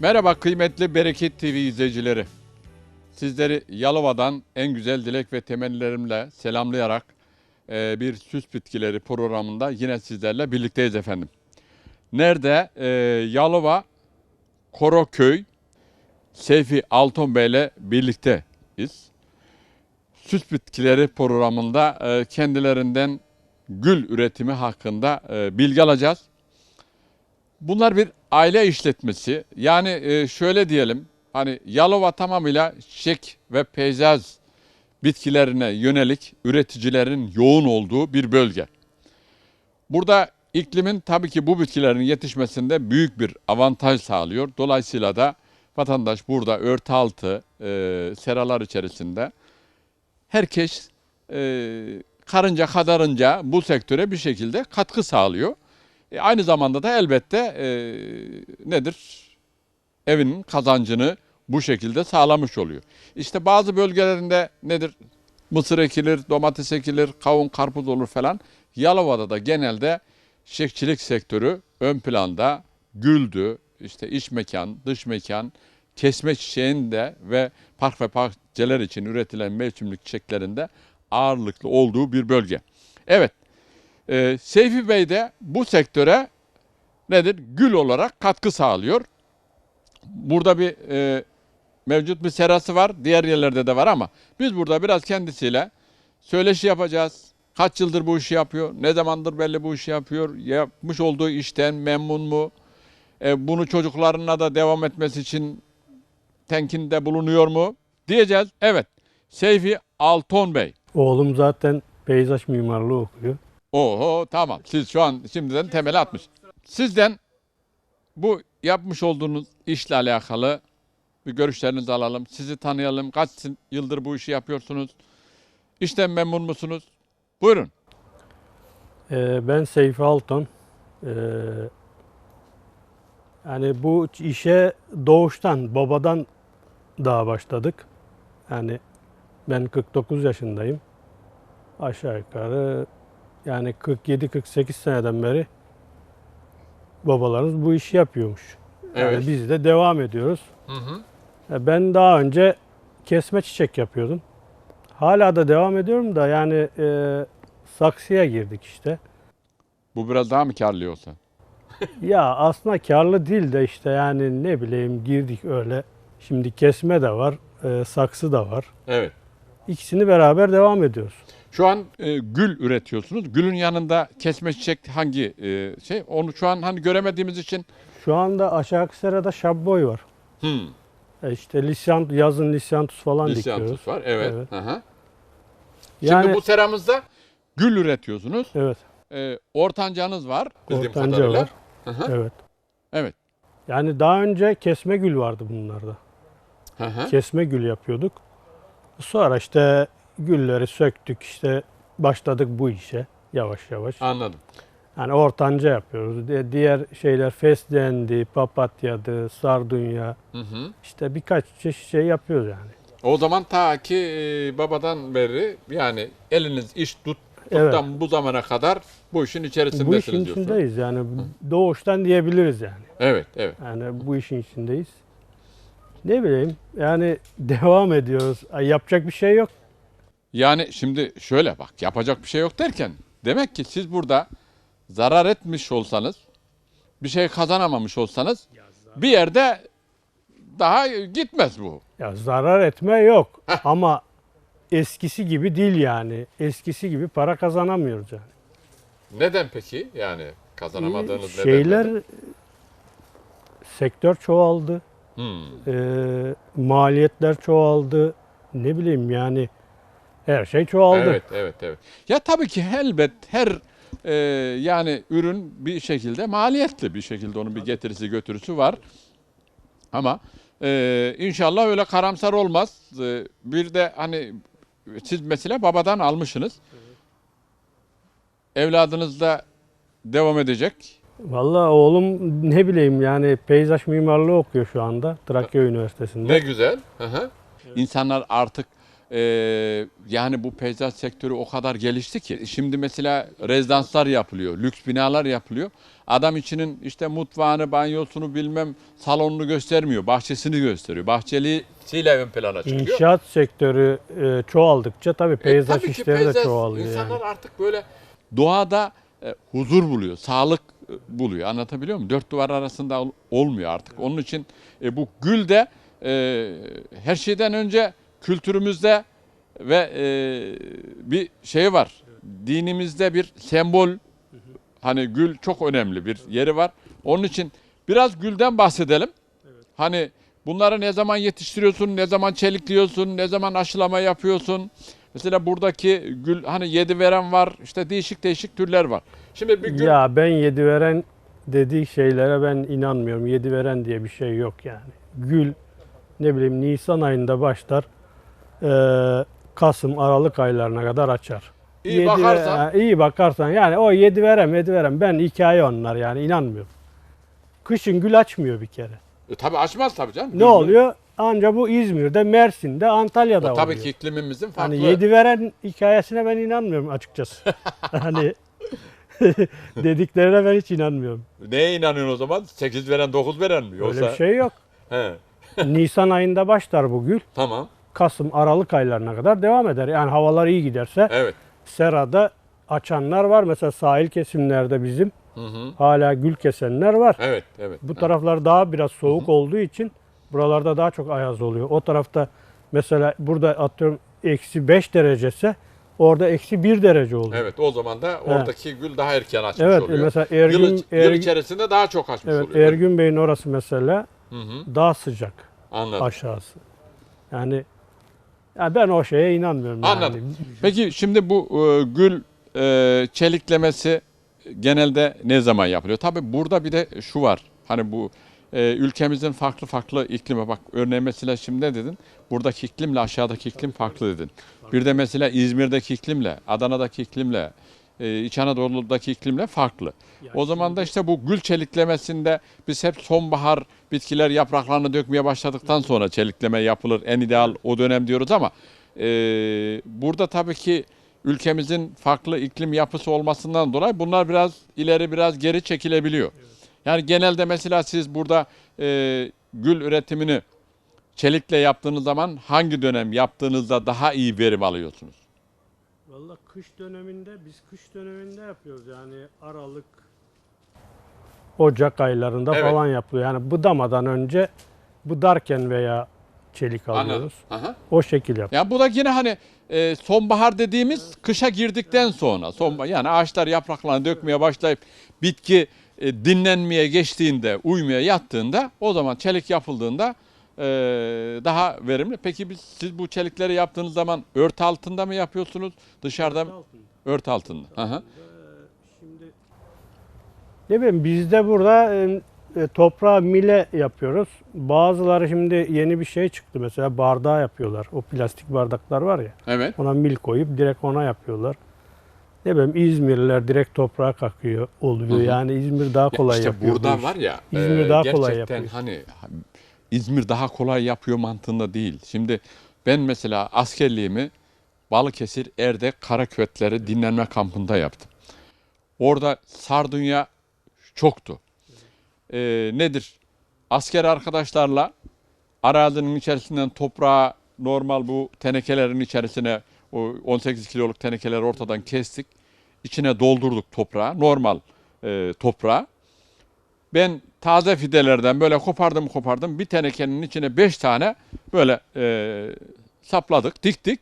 Merhaba kıymetli Bereket TV izleyicileri. Sizleri Yalova'dan en güzel dilek ve temennilerimle selamlayarak e, bir süs bitkileri programında yine sizlerle birlikteyiz efendim. Nerede? E, Yalova Koroköy Seyfi Alton Bey ile birlikteyiz. Süs bitkileri programında e, kendilerinden gül üretimi hakkında bilgi alacağız. Bunlar bir aile işletmesi. Yani e, şöyle diyelim. Hani Yalova tamamıyla çiçek ve peyzaj bitkilerine yönelik üreticilerin yoğun olduğu bir bölge. Burada iklimin tabii ki bu bitkilerin yetişmesinde büyük bir avantaj sağlıyor. Dolayısıyla da vatandaş burada örtü altı e, seralar içerisinde herkes e, karınca kadarınca bu sektöre bir şekilde katkı sağlıyor. E, aynı zamanda da elbette e, nedir? Evinin kazancını bu şekilde sağlamış oluyor. İşte bazı bölgelerinde nedir? Mısır ekilir, domates ekilir, kavun, karpuz olur falan. Yalova'da da genelde çiçekçilik sektörü ön planda güldü, işte iç mekan, dış mekan, kesme çiçeğinde ve park ve bahçeler için üretilen mevsimlik çiçeklerinde ağırlıklı olduğu bir bölge. Evet, ee, Seyfi Bey de bu sektöre nedir? Gül olarak katkı sağlıyor. Burada bir e, mevcut bir serası var. Diğer yerlerde de var ama biz burada biraz kendisiyle söyleşi yapacağız. Kaç yıldır bu işi yapıyor? Ne zamandır belli bu işi yapıyor? Yapmış olduğu işten memnun mu? E, bunu çocuklarına da devam etmesi için tenkinde bulunuyor mu? Diyeceğiz. Evet. Seyfi Alton Bey. Oğlum zaten peyzaj mimarlığı okuyor. Oho tamam. Siz şu an şimdiden temeli atmış. Sizden bu yapmış olduğunuz işle alakalı bir görüşlerinizi alalım. Sizi tanıyalım. Kaç yıldır bu işi yapıyorsunuz? İşten memnun musunuz? Buyurun. Ee, ben Seyfi Alton. Ee, yani bu işe doğuştan, babadan daha başladık. Yani ben 49 yaşındayım. Aşağı yukarı yani 47-48 seneden beri babalarımız bu işi yapıyormuş. Yani Evet. biz de devam ediyoruz. Hı hı. E, Ben daha önce kesme çiçek yapıyordum. Hala da devam ediyorum da yani e, saksıya girdik işte. Bu biraz daha mı karlı yoksa? Ya aslında karlı değil de işte yani ne bileyim girdik öyle. Şimdi kesme de var, e, saksı da var. Evet. İkisini beraber devam ediyoruz. Şu an e, gül üretiyorsunuz. Gülün yanında kesme çiçek hangi e, şey? Onu şu an hani göremediğimiz için Şu anda aşağı serada şabboy var. hmm, E işte lisyan, yazın lisyantus falan dikiyoruz. lisyantus var. Evet. Evet. Hı. Yani Şimdi bu seramızda gül üretiyorsunuz. evet, E, ortancanız var bildiğim ortanca kadarıyla. var. Hı. Evet. Evet. Yani daha önce kesme gül vardı bunlarda. Hı. kesme gül yapıyorduk. Sonra işte gülleri söktük işte başladık bu işe yavaş yavaş. Anladım. Yani ortanca yapıyoruz. Di- Diğer şeyler fesleğendi, papatyadı, sardunya Hı hı. işte birkaç çeşit şey yapıyoruz yani. O zaman ta ki e, babadan beri yani eliniz iş tut Evet. tuttan bu zamana kadar bu işin Bu içerisindesiniz işin diyorsun. içindeyiz yani doğuştan diyebiliriz yani. Evet, evet. Yani bu işin içindeyiz. Ne bileyim yani devam ediyoruz. Ay, Yapacak bir şey yok. Yani şimdi şöyle bak yapacak bir şey yok derken demek ki siz burada zarar etmiş olsanız bir şey kazanamamış olsanız bir yerde daha gitmez bu. Ya zarar etme yok ama eskisi gibi değil yani. Eskisi gibi para kazanamıyoruz yani. Neden peki? Yani kazanamadığınız neden Şeyler nedir? sektör çoğaldı. Hmm. Ee, maliyetler çoğaldı. Ne bileyim yani her şey çoğaldı. Evet, evet, evet. Ya tabii ki elbet her e, yani ürün bir şekilde maliyetli bir şekilde onun bir getirisi götürüsü var. Ama e, inşallah öyle karamsar olmaz. E, bir de hani siz mesela babadan almışsınız. Evladınız da devam edecek. Vallahi oğlum ne bileyim yani peyzaj mimarlığı okuyor şu anda Trakya Üniversitesi'nde. Ne güzel. Hı hı. İnsanlar artık e, yani bu peyzaj sektörü o kadar gelişti ki şimdi mesela rezidanslar yapılıyor, lüks binalar yapılıyor. Adam içinin işte mutfağını, banyosunu bilmem salonunu göstermiyor. Bahçesini gösteriyor. Bahçelisiyle ön plana çıkıyor. İnşaat sektörü e, çoğaldıkça tabii E, peyzaj tabii ki işleri de peyzaj, çoğalıyor. İnsanlar yani. artık böyle doğada e, huzur buluyor, sağlık e, buluyor. Anlatabiliyor muyum? Dört duvar arasında ol- olmuyor artık. Onun için e, bu gül de e, her şeyden önce kültürümüzde ve e, bir şey var. Dinimizde bir sembol. Hani gül çok önemli bir yeri var. Onun için biraz gülden bahsedelim. Hani bunları ne zaman yetiştiriyorsun, ne zaman çelikliyorsun, ne zaman aşılama yapıyorsun. Mesela buradaki gül hani yedi veren var, işte değişik değişik türler var. Şimdi bir gül Ya ben yedi veren dediği şeylere ben inanmıyorum. Yedi veren diye bir şey yok yani. Gül ne bileyim Nisan ayında başlar. Eee, Kasım, Aralık aylarına kadar açar. iyi Yedi bakarsan ha, iyi bakarsan yani o yedi verem yedi verem ben hikaye onlar yani inanmıyorum. Kışın gül açmıyor bir kere. e, tabii açmaz tabii canım. Ne oluyor? Anca bu İzmir'de, Mersin'de, Antalya'da O tabii oluyor. ki iklimimizin farklı. Hani yedi veren hikayesine ben inanmıyorum açıkçası. hani dediklerine ben hiç inanmıyorum. Neye inanıyorsun o zaman? 8 veren 9 veren mi? Yoksa... Öyle bir şey yok. He, Nisan ayında başlar bu gül. tamam. Kasım, Aralık aylarına kadar devam eder. Yani havalar iyi giderse Evet. serada açanlar var. Mesela sahil kesimlerde bizim Hı hı. hala gül kesenler var. Evet, evet. Bu taraflar daha biraz soğuk olduğu için buralarda daha çok ayaz oluyor. O tarafta mesela burada atıyorum eksi 5 derecese orada eksi 1 derece oluyor. Evet, o zaman da oradaki gül daha erken açmış Evet, oluyor. mesela yıl, Ergün, yıl Ergün- içerisinde daha çok açmış evet, oluyor. Ergün Bey'in orası mesela Hı hı. daha sıcak Anladım. aşağısı. Yani ya ben o şeye inanmıyorum. Anladım. Yani. Peki şimdi bu e, gül e, çeliklemesi genelde ne zaman yapılıyor? Tabii burada bir de şu var. Hani bu e, ülkemizin farklı farklı iklimi bak örneğin mesela şimdi ne dedin? Buradaki iklimle aşağıdaki iklim farklı dedin. Bir de mesela İzmir'deki iklimle, Adana'daki iklimle, e, İç Anadolu'daki iklimle farklı. O zaman da işte bu gül çeliklemesinde biz hep sonbahar bitkiler yapraklarını dökmeye başladıktan sonra çelikleme yapılır. En ideal o dönem diyoruz ama e, burada tabii ki ülkemizin farklı iklim yapısı olmasından dolayı bunlar biraz ileri biraz geri çekilebiliyor. Yani genelde mesela siz burada e, gül üretimini çelikle yaptığınız zaman hangi dönem yaptığınızda daha iyi verim alıyorsunuz? Valla kış döneminde biz kış döneminde yapıyoruz yani Aralık Ocak aylarında Evet. falan yapılıyor. Yani budamadan önce budarken veya çelik Anladım. alıyoruz. Aha. O şekil yap. Ya bu da yine hani e, sonbahar dediğimiz kışa girdikten sonra sonbahar yani ağaçlar yapraklarını dökmeye başlayıp bitki e, dinlenmeye geçtiğinde, uyumaya yattığında o zaman çelik yapıldığında e, daha verimli. Peki biz siz bu çelikleri yaptığınız zaman ört altında mı yapıyorsunuz? Dışarıda mı? Ört altında. Aha. Ne bileyim biz de burada e, e, toprağı mile yapıyoruz. Bazıları şimdi yeni bir şey çıktı mesela bardağı yapıyorlar. O plastik bardaklar var ya. Evet. Ona mil koyup direkt ona yapıyorlar. Ne bileyim İzmirliler direkt toprağa kakıyor oluyor. Hı hı. Yani İzmir daha kolay işte yapıyor. bu burada var ya İzmir e, daha kolay gerçekten yapıyor. hani İzmir daha kolay yapıyor mantığında değil. Şimdi ben mesela askerliğimi Balıkesir Erdek Karakötleri dinlenme kampında yaptım. Orada sardunya çoktu. E, nedir? Asker arkadaşlarla arazinin içerisinden toprağı normal bu tenekelerin içerisine o 18 kiloluk tenekeleri ortadan kestik. İçine doldurduk toprağı, normal e, toprağı. Ben taze fidelerden böyle kopardım kopardım bir tenekenin içine 5 tane böyle e, sapladık, diktik.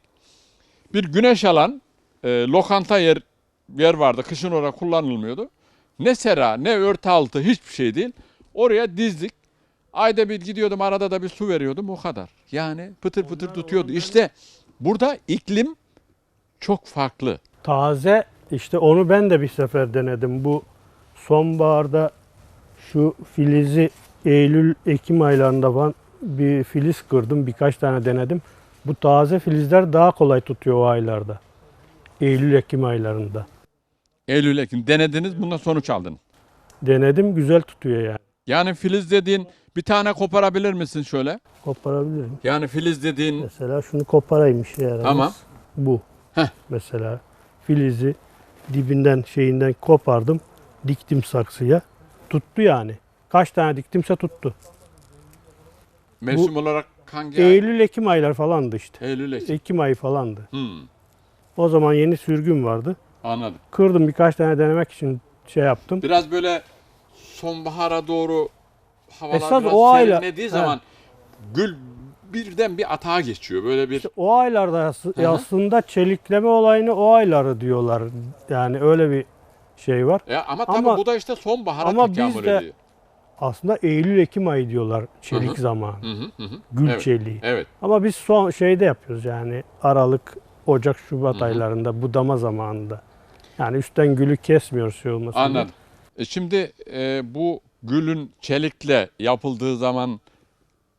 Bir güneş alan e, lokanta yer yer vardı. Kışın orada kullanılmıyordu. Ne sera ne örtü altı hiçbir şey değil. Oraya dizdik. Ayda bir gidiyordum arada da bir su veriyordum o kadar. Yani pıtır pıtır tutuyordu. İşte burada iklim çok farklı. Taze işte onu ben de bir sefer denedim. Bu sonbaharda şu filizi Eylül Ekim aylarında falan bir filiz kırdım. Birkaç tane denedim. Bu taze filizler daha kolay tutuyor o aylarda. Eylül Ekim aylarında. Eylül Ekim denediniz bundan sonuç aldınız. Denedim güzel tutuyor yani. Yani filiz dediğin bir tane koparabilir misin şöyle? Koparabilirim. Yani filiz dediğin Mesela şunu koparayım işe yaramaz. Tamam. Bu. Heh. Mesela filizi dibinden şeyinden kopardım. Diktim saksıya. tuttu yani. Kaç tane diktimse tuttu. Mevsim olarak hangi ay? Eylül Ekim aylar falandı işte. Eylül, Ekim. Ekim ayı falandı. Hmm, O zaman yeni sürgün vardı. Anladım. Kırdım birkaç tane denemek için şey yaptım. Biraz böyle sonbahara doğru havalar Esas biraz o ayla- serinlediği He. zaman gül birden bir atağa geçiyor. Böyle bir İşte o aylarda as- Hı hı. aslında çelikleme olayını o ayları diyorlar. Yani öyle bir şey var. Ya ama tabii Ama- bu da işte sonbahara ama tekamül biz de- ediyor. Aslında Eylül Ekim ayı diyorlar çelik Hı hı. zamanı. Hı hı, hı hı. Gül Evet. çeliği. Evet. Ama biz son şeyde yapıyoruz yani Aralık, Ocak, Şubat Hı aylarında budama zamanında. Yani üstten gülü kesmiyoruz şey olmasın. Anladım. E şimdi e, bu gülün çelikle yapıldığı zaman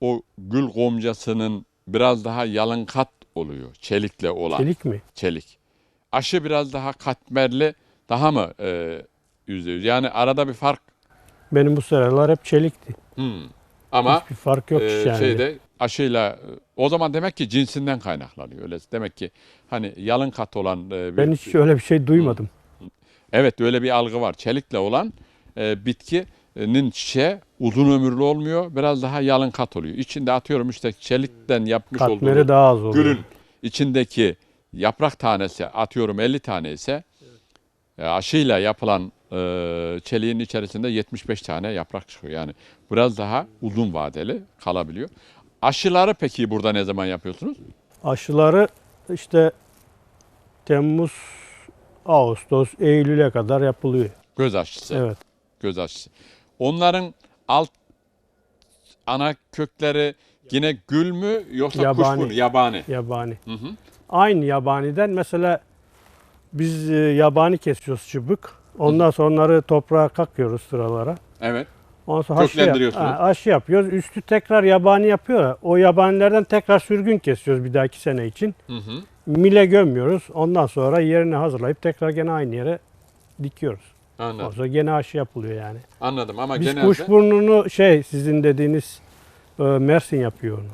o gül gomcasının biraz daha yalın kat oluyor. Çelikle olan çelik. Çelik mi? Aşı biraz daha katmerli daha mı e, yüzde yüz? Yani arada bir fark Benim bu sıralar hep çelikti. Hmm. ama Hiçbir fark yok e, yani. şeyde aşıyla e, o zaman demek ki cinsinden kaynaklanıyor. Öyle demek ki hani yalın kat olan e, bir, ben hiç öyle bir şey duymadım. Evet öyle bir algı var. Çelikle olan e, bitkinin çiçeği uzun ömürlü olmuyor. Biraz daha yalın kat oluyor. İçinde atıyorum işte çelikten yapmış Katmeri olduğu daha az oluyor. gülün içindeki yaprak tanesi atıyorum 50 tane ise aşıyla yapılan e, çeliğin içerisinde 75 tane yaprak çıkıyor. Yani biraz daha uzun vadeli kalabiliyor. Aşıları peki burada ne zaman yapıyorsunuz? Aşıları işte Temmuz, Ağustos, Eylül'e kadar yapılıyor. Göz aşısı. Evet. göz aşısı. Onların alt ana kökleri yine gül mü yoksa Yabani. kuşburnu yabani? Yabani. Hı hı. Aynı yabaniden mesela biz e, yabani kesiyoruz çubuk. Ondan sonra onları toprağa kakıyoruz sıralara. Evet. Ondan sonra aşı, yap- ha, yapıyoruz. Üstü tekrar yabani yapıyor. ya, O yabanilerden tekrar sürgün kesiyoruz bir dahaki sene için. Hı hı. Mile gömüyoruz. Ondan sonra yerini hazırlayıp tekrar gene aynı yere dikiyoruz. Ondan Anladım. sonra gene aşı yapılıyor yani. Anladım ama Biz genelde kuşburnunu şey sizin dediğiniz e, Mersin yapıyor onu.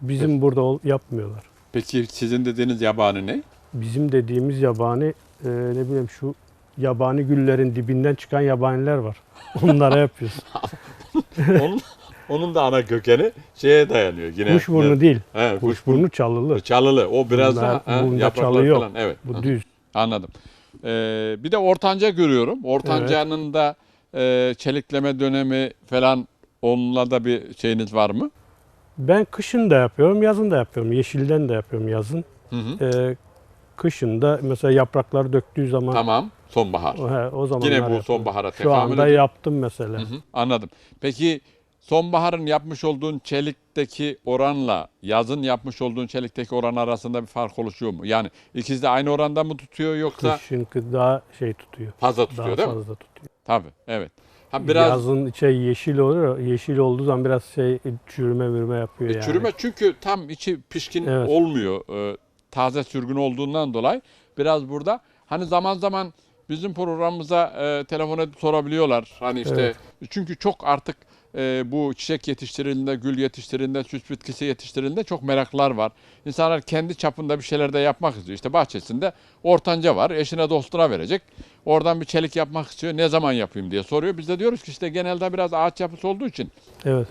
Bizim burada ol- yapmıyorlar. peki sizin dediğiniz yabani ne? Bizim dediğimiz yabani e, ne bileyim şu yabani güllerin dibinden çıkan yabaniler var. Onlara yapıyoruz. onun, onun da ana kökeni şeye dayanıyor yine. Kuşburnu değil. He, kuşburnu. Kuşburnu çalılı. Çalılı. O biraz Bunlar- daha he, yaprakları çalı yok. falan. Evet. Bu düz. Anladım. Ee, bir de ortanca görüyorum. Ortancanın da e, çelikleme dönemi falan onunla da bir şeyiniz var mı? Ben kışın da yapıyorum, yazın da yapıyorum. Yeşilden de yapıyorum yazın. Hı hı. E, kışın da mesela yapraklar döktüğü zaman Tamam. Sonbahar. he, o zaman Yine bu sonbahara Şu tekamül anda ediyor. yaptım mesela. Hı hı, Anladım. Peki sonbaharın yapmış olduğun çelikteki oranla yazın yapmış olduğun çelikteki oran arasında bir fark oluşuyor mu? Yani ikisi de aynı oranda mı tutuyor yoksa Kışın kı- daha şey tutuyor. fazla Daha tutuyor değil mi? fazla tutuyor. Tabii. Evet. Ha biraz Yazın şey yeşil olur. Yeşil olduğu zaman biraz şey çürüme mürme yapıyor E, yani. Çürüme çünkü tam içi pişkin Evet. olmuyor. Ee, taze sürgün olduğundan dolayı biraz burada hani zaman zaman bizim programımıza e, telefon edip sorabiliyorlar. Hani işte Evet. çünkü çok artık e, bu çiçek yetiştirildiğinde, gül yetiştirildiğinde, süs bitkisi yetiştirildiğinde çok meraklar var. İnsanlar kendi çapında bir şeyler de yapmak istiyor. İşte bahçesinde ortanca var. Eşine dostuna verecek. Oradan bir çelik yapmak istiyor. Ne zaman yapayım diye soruyor. Biz de diyoruz ki işte genelde biraz ağaç yapısı olduğu için Evet.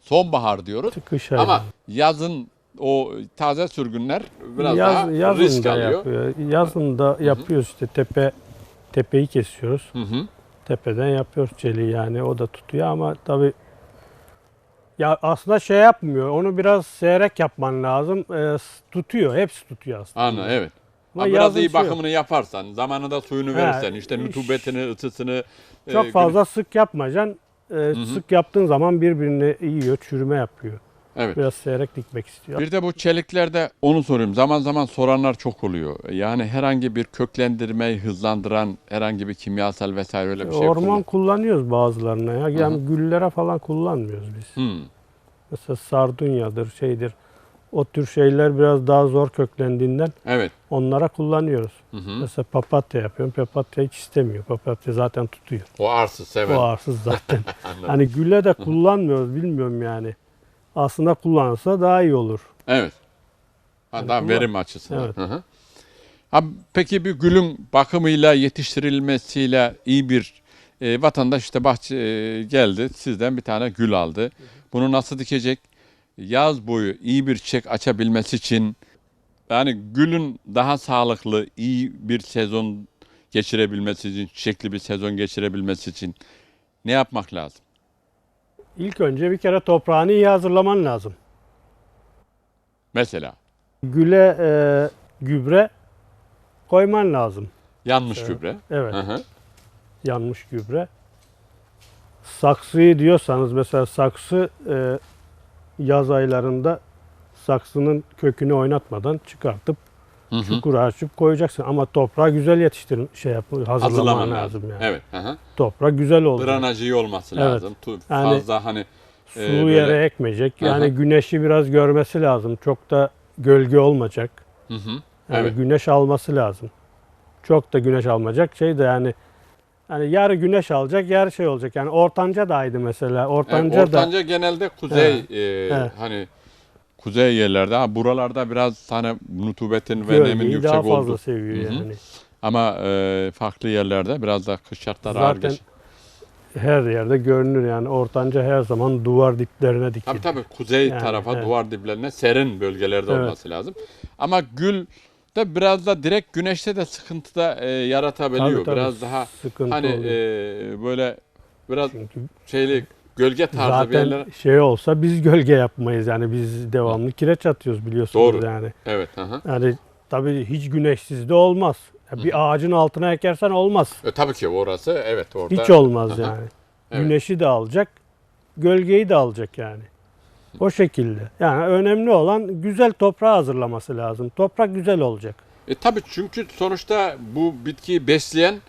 sonbahar diyoruz. Kış Ama yazın o taze sürgünler biraz Yaz, daha yazın risk da alıyor. yapıyor. Yazın da yapıyoruz işte tepe tepeyi kesiyoruz. Hı hı. Tepeden yapıyoruz çeliği yani o da tutuyor ama tabi ya aslında şey yapmıyor. Onu biraz seyrek yapman lazım. S- tutuyor. Hepsi tutuyor aslında. Anla evet. Ama Ha, biraz iyi şey yok. bakımını yaparsan, zamanında suyunu He, verirsen, işte iş- rutubetini, ısısını e, Çok gün- fazla sık yapmayacaksın. Ee, sık yaptığın zaman birbirini yiyor, çürüme yapıyor. Evet. Biraz seyrek dikmek istiyor. Bir de bu çeliklerde onu soruyorum. Zaman zaman soranlar çok oluyor. Yani herhangi bir köklendirmeyi hızlandıran herhangi bir kimyasal vesaire öyle bir şey Orman kullan- kullanıyoruz bazılarına ya. Yani güllere falan kullanmıyoruz biz. Hmm. Mesela sardunyadır, şeydir. O tür şeyler biraz daha zor köklendiğinden Evet. onlara kullanıyoruz. Hı hı. Mesela papatya yapıyorum. Papatya hiç istemiyor. Papatya zaten tutuyor. O arsız sever. O arsız zaten. Anladım. hani gülle de kullanmıyoruz bilmiyorum yani. Aslında kullansa daha iyi olur. Evet. Ha, daha kullan- verim açısından. Evet. Hı hı. Ha, peki bir gülün bakımıyla, yetiştirilmesiyle iyi bir E, vatandaş işte bahçe e, geldi sizden bir tane gül aldı. Bunu nasıl dikecek? Yaz boyu iyi bir çiçek açabilmesi için yani gülün daha sağlıklı, iyi bir sezon geçirebilmesi için, çiçekli bir sezon geçirebilmesi için ne yapmak lazım? İlk önce bir kere toprağını iyi hazırlaman lazım. Mesela Güle e, gübre koyman lazım. yanmış Evet. gübre. Evet. Hı hı. yanmış gübre. Saksıyı diyorsanız mesela saksı e, yaz saksının kökünü oynatmadan çıkartıp Hı hı. çukura açıp koyacaksın. Ama toprağı güzel yetiştir şey yap hazırlaman lazım, lazım. yani. Evet. Hı hı. Toprak güzel olacak. Drenajı iyi olması Evet. lazım. Yani Fazla hani Sulu e, böyle- yere ekmeyecek. Yani Aha. güneşi biraz görmesi lazım. Çok da gölge olmayacak. Hı hı. Yani Evet. güneş alması lazım. Çok da güneş almayacak şey de yani yani yarı güneş alacak, yarı şey olacak. Yani ortanca daydı mesela. Evet, Ortanca, ortanca genelde kuzey e, Evet. hani kuzey yerlerde ha buralarda biraz hani rutubetin da ve nemin gölgeyi yüksek daha fazla olduğu seviyor Hı hı. yani. ama e, farklı yerlerde biraz da kış şartları ağır Zaten geç. her yerde görünür yani. Ortanca her zaman duvar diplerine dikilir. Tabii tabii kuzey Yani, tarafa evet. duvar diplerine serin bölgelerde Evet. olması lazım. Ama gül de biraz da direkt güneşte de sıkıntı da e, yaratabiliyor. Tabii, tabii, biraz daha sıkıntı hani oluyor. e, böyle biraz Çünkü şeyli gölge tarzı bir zaten yerlere. şey olsa biz gölge yapmayız yani biz devamlı kireç atıyoruz biliyorsunuz Doğru. yani. Evet. Hı hı. Yani tabii hiç güneşsiz de olmaz. Ya bir ağacın altına ekersen olmaz. E, tabii ki orası evet orada. Hiç olmaz Aha. yani. Evet. Güneşi de alacak, gölgeyi de alacak yani. O şekilde. Yani önemli olan güzel toprağı hazırlaması lazım. Toprak güzel olacak. E tabii çünkü sonuçta bu bitkiyi besleyen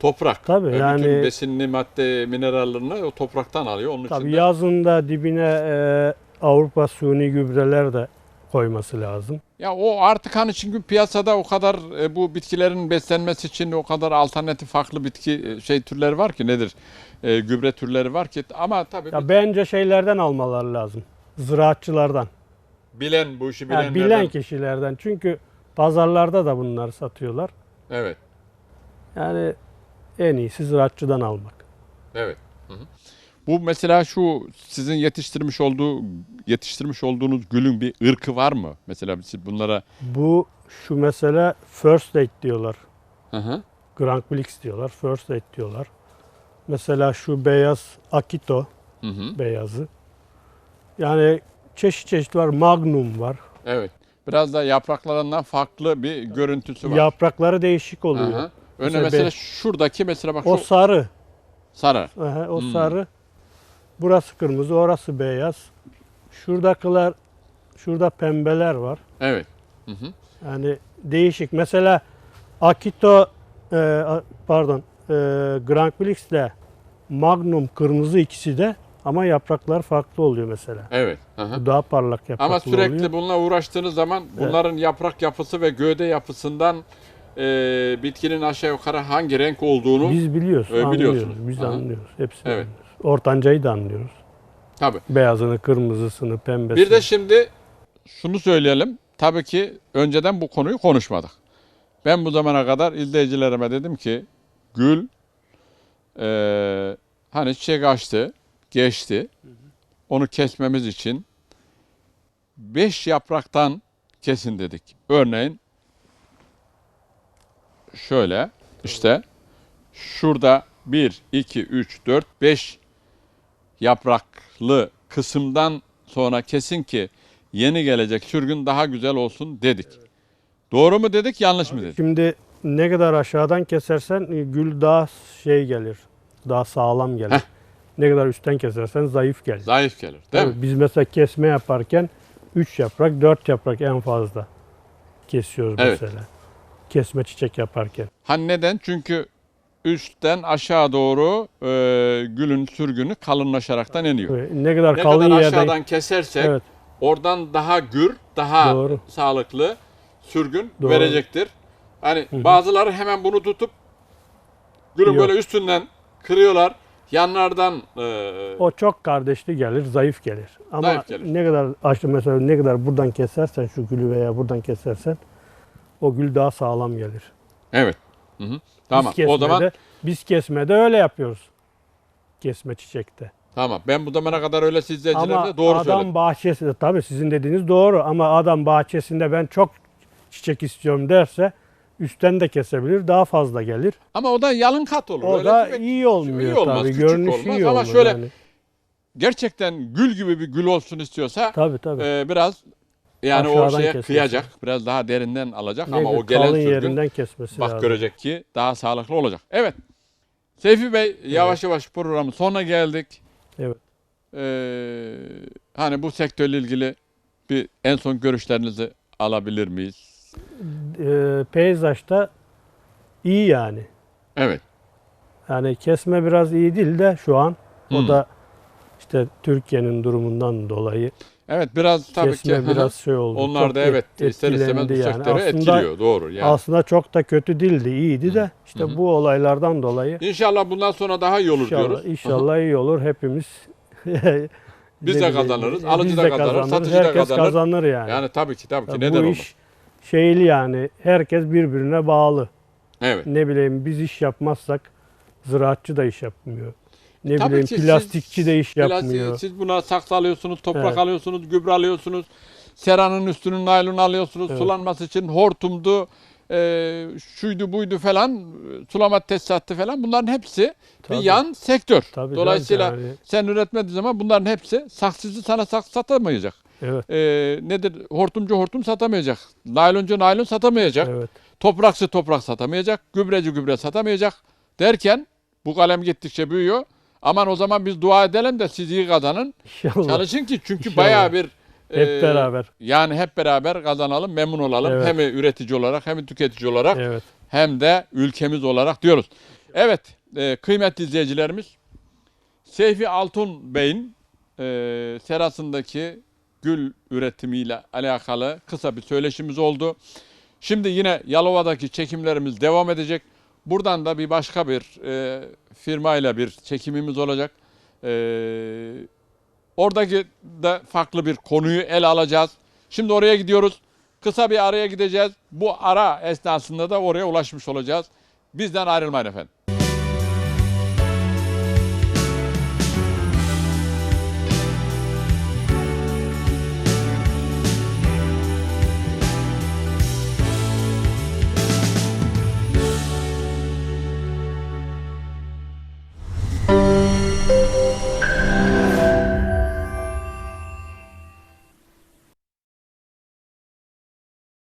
toprak. Tabii, Ve Bütün yani- besinli madde minerallerini o topraktan alıyor. Onun Tabii için de yazında dibine e, Avrupa suni gübreler de koyması lazım. ya o artık hani çünkü piyasada o kadar e, bu bitkilerin beslenmesi için o kadar alternatif farklı bitki e, şey türleri var ki nedir? E, gübre türleri var ki ama tabii Ya bence şeylerden almaları lazım. Ziraatçılardan. bilen bu işi Yani bilenlerden. bilen kişilerden. Çünkü pazarlarda da bunları satıyorlar. Evet. Yani en iyisi ziraatçıdan almak. Evet. Hı hı. Bu mesela şu sizin yetiştirmiş olduğu yetiştirmiş olduğunuz gülün bir ırkı var mı? Mesela siz bunlara Bu şu mesela first aid diyorlar. hı hı. Grand Blix diyorlar. First aid diyorlar. Mesela şu beyaz Akito Hı hı. beyazı. Yani çeşit çeşit var. Magnum var. Evet. Biraz da yapraklarından farklı bir görüntüsü var. Yaprakları değişik oluyor. Aha. Öne Mesela mesela, şuradaki mesela bak O şu sarı. sarı. Aha, o Hmm. sarı. Burası kırmızı, orası beyaz. Şuradakiler, şurada pembeler var. Evet. Hı hı. Yani değişik. Mesela Akito, e, a- pardon, e, Grand Prix ile Magnum kırmızı ikisi de ama yapraklar farklı oluyor mesela. Evet. Hı hı. Bu daha parlak yapraklı Ama sürekli oluyor. bununla uğraştığınız zaman bunların yaprak yapısı ve gövde yapısından e, bitkinin aşağı yukarı hangi renk olduğunu Biz biliyoruz, anlıyoruz. biliyorsunuz. Biz Aha. anlıyoruz. Hepsini Evet. anlıyoruz. Ortancayı da anlıyoruz. tabii. Beyazını, kırmızısını, pembesini. Bir de şimdi şunu söyleyelim. Tabii ki önceden bu konuyu konuşmadık. Ben bu zamana kadar izleyicilerime dedim ki gül eee, hani çiçek açtı, geçti. Onu kesmemiz için beş yapraktan kesin dedik. Örneğin şöyle işte şurada 1, 2, 3, 4, 5 yapraklı kısımdan sonra kesin ki yeni gelecek sürgün daha güzel olsun dedik. Doğru mu dedik, yanlış mı dedik? Şimdi ne kadar aşağıdan kesersen e, gül daha şey gelir. Daha sağlam gelir. Heh. Ne kadar üstten kesersen zayıf gelir. Zayıf gelir, değil mi? Tabii Biz mesela kesme yaparken 3 yaprak, 4 yaprak en fazla kesiyoruz Evet. mesela. Kesme çiçek yaparken. Hani neden? Çünkü üstten aşağı doğru e, gülün sürgünü kalınlaşaraktan iniyor. Ne kadar Ne kalın kadar yerden aşağıdan kesersek Evet, oradan daha gür, daha Doğru. sağlıklı sürgün Doğru. verecektir. Hani bazıları hemen bunu tutup gülün Yok. böyle üstünden kırıyorlar. Yanlardan e, o çok kardeşli gelir, zayıf gelir. Ama Zayıf gelir. ne kadar aşağı mesela ne kadar buradan kesersen şu gülü veya buradan kesersen o gül daha sağlam gelir. evet. Hı hı. Tamam. Biz O zaman kesmede- biz kesmede öyle yapıyoruz. Kesme çiçekte. tamam. Ben bu zamana kadar öyle siz izleyicilerle Ama doğru adam söyledim. bahçesinde tabii sizin dediğiniz doğru ama adam bahçesinde ben çok çiçek istiyorum derse üstten de kesebilir daha fazla gelir. Ama o da yalın kat olur. O Öyle da demek- iyi olmuyor iyi olmaz, tabii. Görünüşü olmaz iyi ama olmaz şöyle- yani. Gerçekten gül gibi bir gül olsun istiyorsa Tabii tabii. e, biraz yani o şeye kesmesi. kıyacak. Biraz daha derinden alacak Ne ama o gelen sürgün yerinden kesmesi bak lazım. görecek ki daha sağlıklı olacak. Evet. Seyfi Bey yavaş yavaş programın sonuna geldik. Evet. Ee, hani bu sektörle ilgili bir en son görüşlerinizi alabilir miyiz? Ee, peyzajda iyi yani. Evet. Yani kesme biraz iyi değil de şu an. O Hmm. da işte Türkiye'nin durumundan dolayı Evet biraz tabii kesme ki biraz şey oldu. onlar Çok da et- evet ister istemez yani. Aslında- etkiliyor. Doğru yani. Aslında çok da kötü değildi, iyiydi de işte Hı hı. bu olaylardan dolayı İnşallah bundan sonra daha iyi olur inşallah, diyoruz. inşallah iyi olur hepimiz. Biz de kazanırız, alıcı da kazanır, kazanırız, satıcı da kazanır. kazanır yani. Yani tabii ki tabii ki Ya neden bu iş şeyli yani herkes birbirine bağlı. Evet. Ne bileyim biz iş yapmazsak ziraatçı da iş yapmıyor. Ne Tabii bileyim ki siz- plastikçi de iş Plastik- yapmıyor. siz buna saksı alıyorsunuz, toprak Evet. alıyorsunuz, gübre alıyorsunuz. Seranın üstünün naylon alıyorsunuz. Evet. Sulanması için hortumdu, e, şuydu buydu falan, sulama tesisatı falan bunların hepsi Tabii. bir yan sektör. Tabii Dolayısıyla yani, sen üretmediğin zaman bunların hepsi saksıcı sana saksı satamayacak. evet, E, nedir? Hortumcu hortum satamayacak. Nayloncu naylon satamayacak. evet. Toprakçı toprak satamayacak. Gübreci gübre satamayacak. Derken bu kalem gittikçe büyüyor. Aman o zaman biz dua edelim de siz iyi kazanın. İnşallah. Çalışın ki çünkü İnşallah. bayağı bir Hep e, beraber. Yani hep beraber kazanalım, memnun olalım. Evet. Hem üretici olarak hem tüketici olarak Evet. hem de ülkemiz olarak diyoruz. Evet, e, kıymetli izleyicilerimiz, Seyfi Altun Bey'in e, serasındaki gül üretimiyle alakalı kısa bir söyleşimiz oldu. Şimdi yine Yalova'daki çekimlerimiz devam edecek. Buradan da bir başka bir e, firmayla bir çekimimiz olacak. E, oradaki de farklı bir konuyu ele alacağız. Şimdi oraya gidiyoruz. Kısa bir araya gideceğiz. Bu ara esnasında da oraya ulaşmış olacağız. Bizden ayrılmayın efendim.